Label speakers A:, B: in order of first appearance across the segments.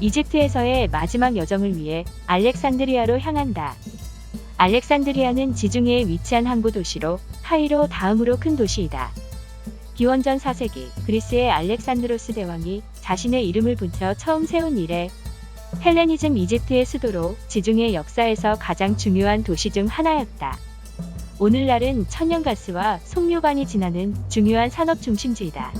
A: 이집트에서의 마지막 여정을 위해 알렉산드리아로 향한다. 알렉산드리아는 지중해에 위치한 항구 도시로 카이로 다음으로 큰 도시이다. 기원전 4세기 그리스의 알렉산드로스 대왕이 자신의 이름을 붙여 처음 세운 이래 헬레니즘 이집트의 수도로 지중해 역사에서 가장 중요한 도시 중 하나였다. 오늘날은 천연가스와 송유관이 지나는 중요한 산업 중심지이다.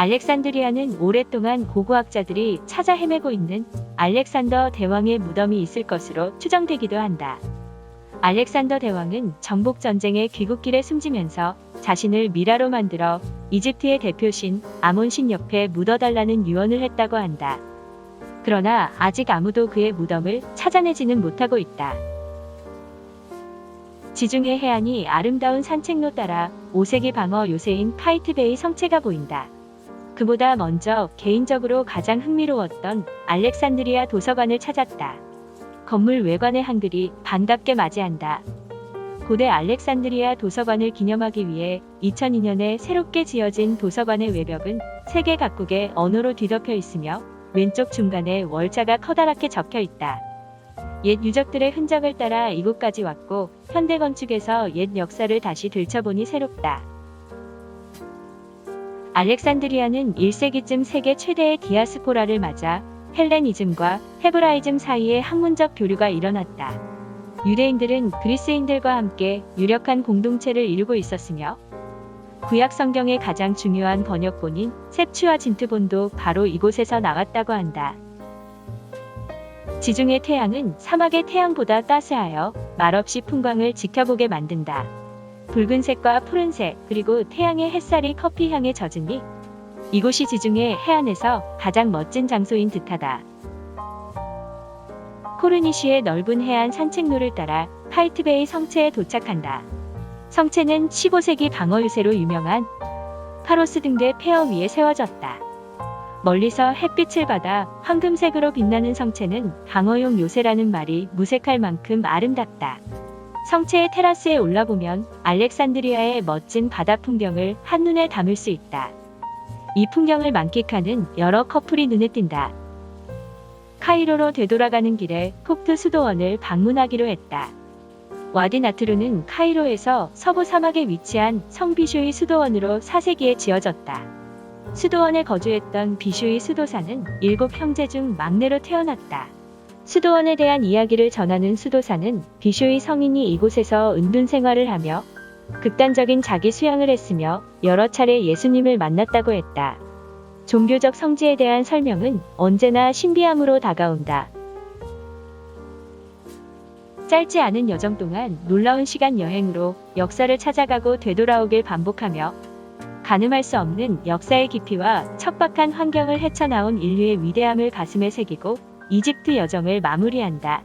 A: 알렉산드리아는 오랫동안 고고학자들이 찾아 헤매고 있는 알렉산더 대왕의 무덤이 있을 것으로 추정되기도 한다. 알렉산더 대왕은 정복 전쟁의 귀국길에 숨지면서 자신을 미라로 만들어 이집트의 대표신 아몬신 옆에 묻어달라는 유언을 했다고 한다. 그러나 아직 아무도 그의 무덤을 찾아내지는 못하고 있다. 지중해 해안이 아름다운 산책로 따라 5세기 방어 요새인 카이트베이 성체가 보인다. 그보다 먼저 개인적으로 가장 흥미로웠던 알렉산드리아 도서관을 찾았다. 건물 외관의 한글이 반갑게 맞이한다. 고대 알렉산드리아 도서관을 기념하기 위해 2002년에 새롭게 지어진 도서관의 외벽은 세계 각국의 언어로 뒤덮여 있으며 왼쪽 중간에 월자가 커다랗게 적혀 있다. 옛 유적들의 흔적을 따라 이곳까지 왔고 현대 건축에서 옛 역사를 다시 들춰보니 새롭다. 알렉산드리아는 1세기쯤 세계 최대의 디아스포라를 맞아 헬레니즘과 헤브라이즘 사이에 학문적 교류가 일어났다. 유대인들은 그리스인들과 함께 유력한 공동체를 이루고 있었으며 구약 성경의 가장 중요한 번역본인 셉추와 진트본도 바로 이곳에서 나왔다고 한다. 지중해 태양은 사막의 태양보다 따스하여 말없이 풍광을 지켜보게 만든다. 붉은색과 푸른색 그리고 태양의 햇살이 커피 향에 젖으니 이곳이 지중해 해안에서 가장 멋진 장소인 듯하다. 코르니시의 넓은 해안 산책로를 따라 카이트베이 성체에 도착한다. 성체는 15세기 방어 유세로 유명한 파로스 등대 폐허 위에 세워졌다. 멀리서 햇빛을 받아 황금색으로 빛나는 성체는 방어용 요새라는 말이 무색할 만큼 아름답다. 성체의 테라스에 올라보면 알렉산드리아의 멋진 바다 풍경을 한눈에 담을 수 있다. 이 풍경을 만끽하는 여러 커플이 눈에 띈다. 카이로로 되돌아가는 길에 콕트 수도원을 방문하기로 했다. 와디나트루는 카이로에서 서부 사막에 위치한 성비슈이 수도원으로 4세기에 지어졌다. 수도원에 거주했던 비슈이 수도사는 일곱 형제 중 막내로 태어났다. 수도원에 대한 이야기를 전하는 수도사는 비슈이 성인이 이곳에서 은둔 생활을 하며 극단적인 자기 수양을 했으며 여러 차례 예수님을 만났다고 했다. 종교적 성지에 대한 설명은 언제나 신비함으로 다가온다. 짧지 않은 여정 동안 놀라운 시간 여행으로 역사를 찾아가고 되돌아오길 반복하며 가늠할 수 없는 역사의 깊이와 척박한 환경을 헤쳐나온 인류의 위대함을 가슴에 새기고 이집트 여정을 마무리한다.